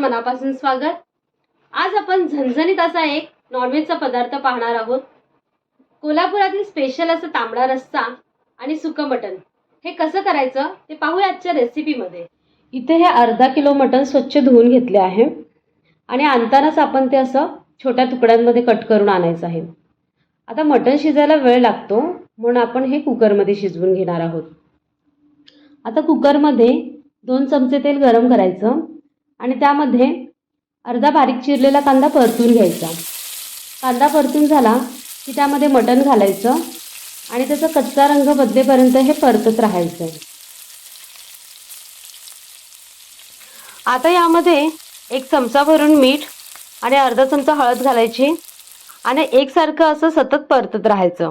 मनापासून स्वागत. आज आपण झणझणीत असा एक नॉनव्हेजचा पदार्थ पाहणार आहोत. कोल्हापुरातील स्पेशल असं तांबडा रस्सा आणि सुकं मटण. हे कसं करायचं ते पाहूया आजच्या रेसिपीमध्ये इथे हे अर्धा किलो मटण स्वच्छ धुवून घेतले आहे. आणि आणतानाच आपण ते असं छोट्या तुकड्यांमध्ये कट करून आणायचं आहे. आता मटण शिजायला वेळ लागतो म्हणून आपण हे कुकरमध्ये शिजवून घेणार आहोत. आता कुकरमध्ये दोन चमचे तेल गरम करायचं. आणि त्यामध्ये अर्धा बारीक चिरलेला कांदा परतून घ्यायचा. कांदा परतून झाला की त्यामध्ये मटण घालायचं आणि त्याचा कच्चा रंग बदलेपर्यंत हे परतत राहायचं. आता यामध्ये एक चमचा भरून मीठ आणि अर्धा चमचा हळद घालायची आणि एकसारखं असं सतत परतत राहायचं.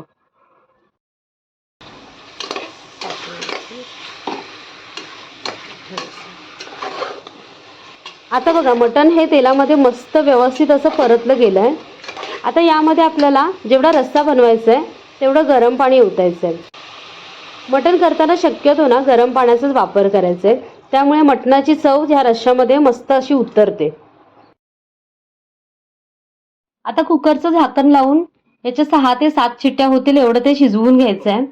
आता बघा मटण हे तेलामध्ये मस्त व्यवस्थित असं परतलं गेलं आहे आता यामध्ये आपल्याला जेवढा रस्सा बनवायचा आहे तेवढं गरम पाणी ओतायचं आहे. मटण करताना शक्यतो ना गरम पाण्याचाच वापर करायचा आहे. त्यामुळे मटणाची चव ह्या रश्श्यामध्ये मस्त अशी उतरते. आता कुकरचं झाकण लावून याच्या सहा ते सात चिट्ट्या होतील एवढं ते शिजवून घ्यायचं आहे.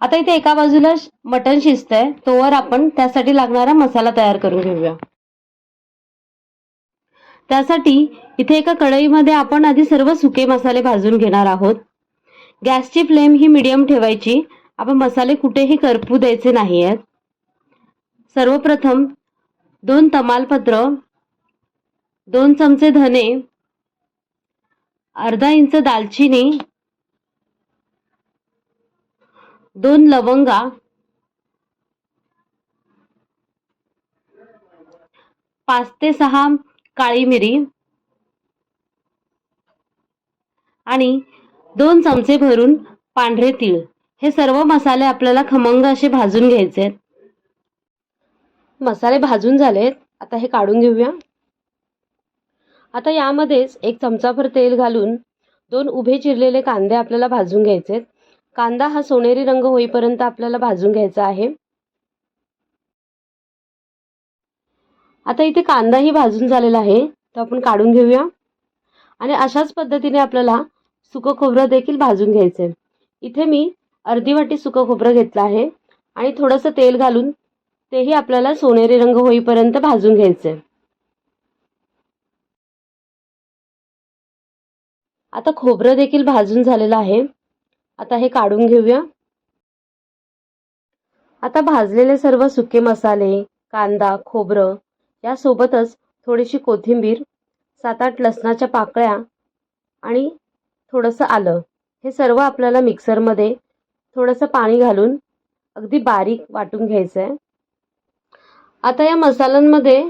आता इथे एका बाजूला मटण शिजतंय तोवर आपण त्यासाठी लागणारा मसाला तयार करून घेऊया. त्यासाठी इथे एका कढईमध्ये आपण आधी सर्व सुके मसाले भाजून घेणार आहोत. गॅसची फ्लेम ही मिडियम ठेवायची. आपण मसाले कुठेही करपू द्यायचे नाही आहेत सर्वप्रथम दोन तमालपत्र दोन चमचे धने अर्धा इंच दालचिनी दोन लवंगा पाच ते सहा काळी मिरी. आणि दोन चमचे भरून पांढरे तीळ. हे सर्व मसाले आपल्याला खमंग असे भाजून घ्यायचे आहेत. मसाले भाजून झालेत. आता हे काढून घेऊया. आता यामध्येच एक चमचाभर तेल घालून दोन उभे चिरलेले कांदे आपल्याला भाजून घ्यायचे आहेत. कांदा हा सोनेरी रंग होईपर्यंत आपल्याला भाजून घ्यायचा आहे. आता इथे कांदाही भाजून झालेला आहे तो आपण काढून घेऊया. आणि अशाच पद्धतीने आपल्याला सुकं खोबरं देखील भाजून घ्यायचं आहे. इथे मी अर्धी वाटी सुकं खोबरं घेतलं आहे आणि थोडंसं तेल घालून तेही आपल्याला सोनेरी रंग होईपर्यंत भाजून घ्यायचं आहे. आता खोबरं देखील भाजून झालेलं आहे. आता हे काढून घेऊया. आता भाजलेले सर्व सुके मसाले कांदा खोबरं यासोबतच थोडीशी कोथिंबीर सात आठ लसणाच्या पाकळ्या आणि थोडंसं आलं. हे सर्व आपल्याला मिक्सरमध्ये थोडंसं पाणी घालून अगदी बारीक वाटून घ्यायचं आहे आता या मसाल्यांमध्ये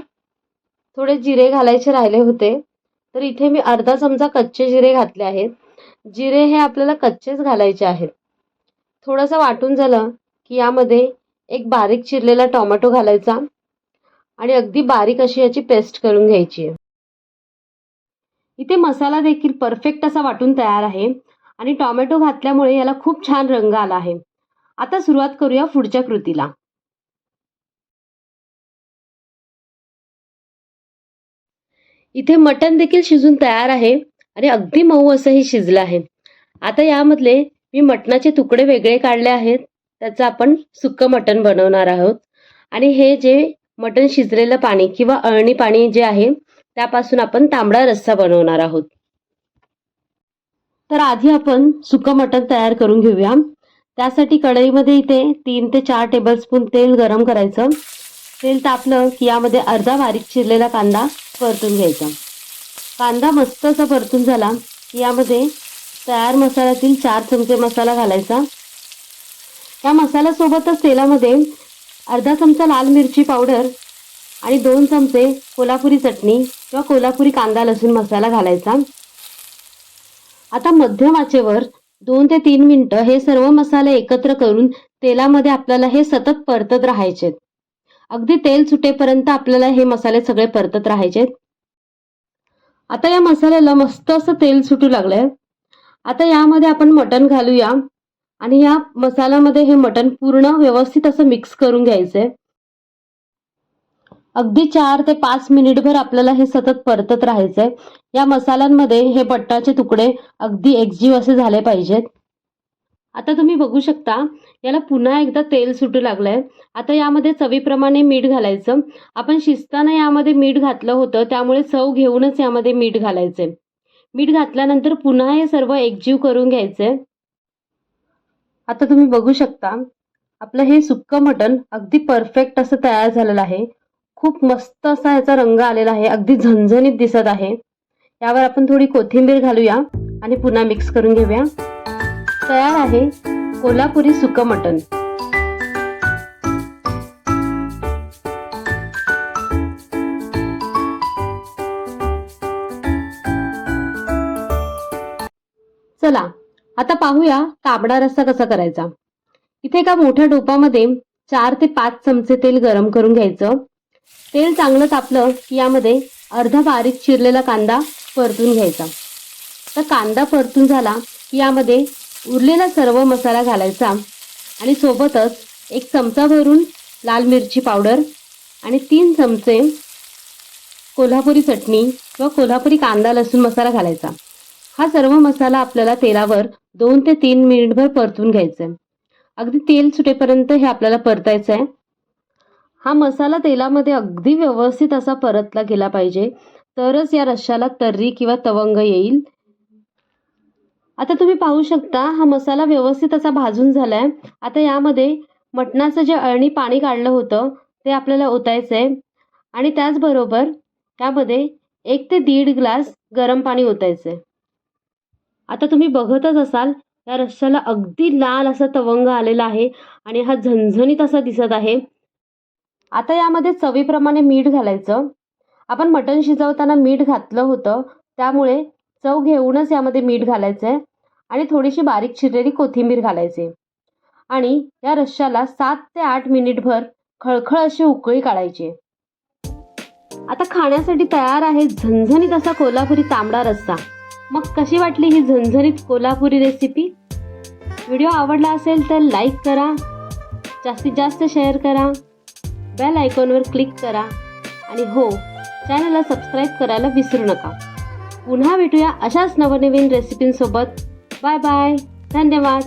थोडे जिरे घालायचे राहिले होते. तर इथे मी अर्धा चमचा कच्चे जिरे घातले आहेत. जिरे हे आपल्याला कच्चेच घालायचे आहेत. थोडंसं वाटून झालं की यामध्ये एक बारीक चिरलेला टोमॅटो घालायचा. आणि अगदी बारीक अशी याची पेस्ट करून घ्यायची आहे. इथे मसाला देखील परफेक्ट असा वाटून तयार आहे आणि टोमॅटो घातल्यामुळे याला खूप छान रंग आला आहे. आता सुरुवात करूया पुढच्या कृतीला. इथे मटण देखील शिजून तयार आहे आणि अगदी मऊ असं हे शिजलं आहे. आता यामधले मी मटणाचे तुकडे वेगळे काढले आहेत. त्याचं आपण सुक्क मटण बनवणार आहोत. आणि हे जे मटण शिजलेलं पाणी किंवा अळणी पाणी जे आहे त्यापासून आपण तांबडा रस्सा बनवणार आहोत. तर आधी आपण सुकं मटण तयार करून घेऊया. त्यासाठी कढईमध्ये इथे तीन ते चार टेबलस्पून तेल गरम करायचं. तेल तापलं की यामध्ये अर्धा बारीक चिरलेला कांदा परतून घ्यायचा. कांदा मस्त असा परतून झाला की यामध्ये तयार मसाल्यातील चार चमचे मसाला घालायचा. त्या मसाल्यासोबतच तेलामध्ये अर्धा चमचा लाल मिरची पावडर आणि दोन चमचे कोल्हापुरी चटणी किंवा कोल्हापुरी कांदा लसूण मसाला घालायचा. आता मध्यम आचेवर दोन ते तीन मिनटं हे सर्व मसाले एकत्र करून तेलामध्ये आपल्याला हे सतत परतत राहायचे. अगदी तेल सुटेपर्यंत आपल्याला हे मसाले सगळे परतत राहायचे. आता या मसाल्याला मस्त असं तेल सुटू लागलंय. आता यामध्ये आपण मटण घालूया. आणि या मसाल्यामध्ये हे मटण पूर्ण व्यवस्थित असं मिक्स करून घ्यायचंय. अगदी चार ते पाच मिनिटभर आपल्याला हे सतत परतत राहायचंय. या मसाल्यांमध्ये हे बट्टाचे तुकडे अगदी एकजीव असे झाले पाहिजेत. आता तुम्ही बघू शकता याला पुन्हा एकदा तेल सुटू लागलंय. आता यामध्ये चवीप्रमाणे मीठ घालायचं. आपण शिजताना यामध्ये मीठ घातलं होतं त्यामुळे चव घेऊनच यामध्ये मीठ घालायचंय. मीठ घातल्यानंतर पुन्हा हे सर्व एकजीव करून घ्यायचंय. आता तुम्ही बघू शकता आपलं हे सुक्कं मटण अगदी परफेक्ट असं तयार झालेलं आहे. खूप मस्त असा याचा रंग आलेला आहे अगदी झणझणीत दिसत आहे. यावर आपण थोडी कोथिंबीर घालूया आणि पुन्हा मिक्स करून घेऊया. तयार आहे कोल्हापुरी सुकं मटण. चला आता पाहूया काबडा रस्सा कसा करायचा. इथे एका मोठ्या टोपामध्ये चार ते पाच चमचे तेल गरम करून घ्यायचं. तेल चांगलं तापलं की यामध्ये अर्धा बारीक चिरलेला कांदा परतून घ्यायचा. तर कांदा परतून झाला की यामध्ये उरलेला सर्व मसाला घालायचा आणि सोबतच एक चमचा भरून लाल मिरची पावडर आणि तीन चमचे कोल्हापुरी चटणी किंवा कोल्हापुरी कांदा लसूण मसाला घालायचा. हा सर्व मसाला आपल्याला तेलावर दोन ते तीन मिनिटभर परतून घ्यायचं आहे अगदी तेल सुटेपर्यंत हे आपल्याला परतायचं आहे हा मसाला तेलामध्ये अगदी व्यवस्थित असा परतला गेला पाहिजे तरच या रश्श्याला तर्री किंवा तवंग येईल. आता तुम्ही पाहू शकता हा मसाला व्यवस्थित असा भाजून झालाय. आता यामध्ये मटणाचं जे अळणी पाणी काढलं होतं ते आपल्याला ओतायचं आहे आणि त्याचबरोबर त्यामध्ये एक ते दीड ग्लास गरम पाणी ओतायचं आहे आता तुम्ही बघतच असाल या रश्श्याला अगदी लाल असा तवंग आलेला आहे आणि हा झणझणीत असा दिसत आहे. आता यामध्ये चवीप्रमाणे मीठ घालायचं. आपण मटण शिजवताना मीठ घातलं होतं त्यामुळे चव घेऊनच यामध्ये मीठ घालायचं आहे आणि थोडीशी बारीक चिरलेली कोथिंबीर घालायची. आणि या रश्श्याला सात ते आठ मिनिटभर खळखळ अशी उकळी काढायची. आता खाण्यासाठी तयार आहे झणझणीत असा कोल्हापुरी तांबडा रस्सा. मग कशी वाटली ही झणझणीत कोल्हापुरी रेसिपी व्हिडिओ आवडला असेल तर लाईक करा जास्तीत जास्त शेअर करा बेल आयकॉनवर क्लिक करा आणि हो चॅनलला सबस्क्राईब करायला विसरू नका. पुन्हा भेटूया अशाच नवनवीन रेसिपींसोबत बाय बाय धन्यवाद.